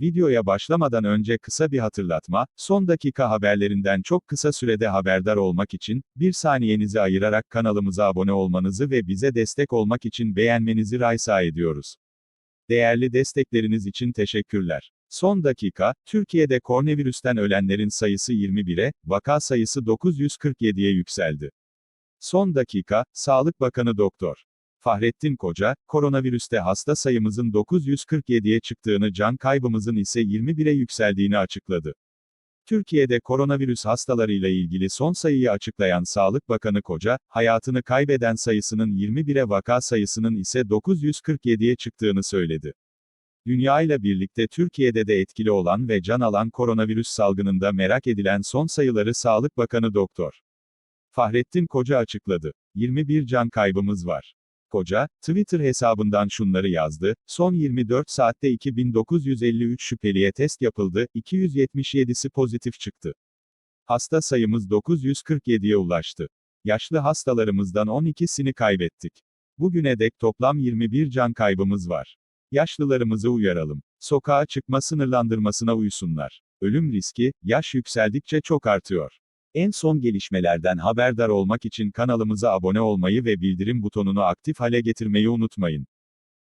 Videoya başlamadan önce kısa bir hatırlatma, son dakika haberlerinden çok kısa sürede haberdar olmak için, bir saniyenizi ayırarak kanalımıza abone olmanızı ve bize destek olmak için beğenmenizi raysa ediyoruz. Değerli destekleriniz için teşekkürler. Son dakika, Türkiye'de koronavirüsten ölenlerin sayısı 21'e, vaka sayısı 947'ye yükseldi. Son dakika, Sağlık Bakanı Doktor. Fahrettin Koca, koronavirüste hasta sayımızın 947'ye çıktığını can kaybımızın ise 21'e yükseldiğini açıkladı. Türkiye'de koronavirüs hastalarıyla ilgili son sayıyı açıklayan Sağlık Bakanı Koca, hayatını kaybeden sayısının 21'e vaka sayısının ise 947'ye çıktığını söyledi. Dünya ile birlikte Türkiye'de de etkili olan ve can alan koronavirüs salgınında merak edilen son sayıları Sağlık Bakanı Doktor. Fahrettin Koca açıkladı. 21 can kaybımız var. Koca, Twitter hesabından şunları yazdı, son 24 saatte 2953 şüpheliye test yapıldı, 277'si pozitif çıktı. Hasta sayımız 947'ye ulaştı. Yaşlı hastalarımızdan 12'sini kaybettik. Bugüne dek toplam 21 can kaybımız var. Yaşlılarımızı uyaralım. Sokağa çıkma sınırlandırmasına uysunlar. Ölüm riski, yaş yükseldikçe çok artıyor. En son gelişmelerden haberdar olmak için kanalımıza abone olmayı ve bildirim butonunu aktif hale getirmeyi unutmayın.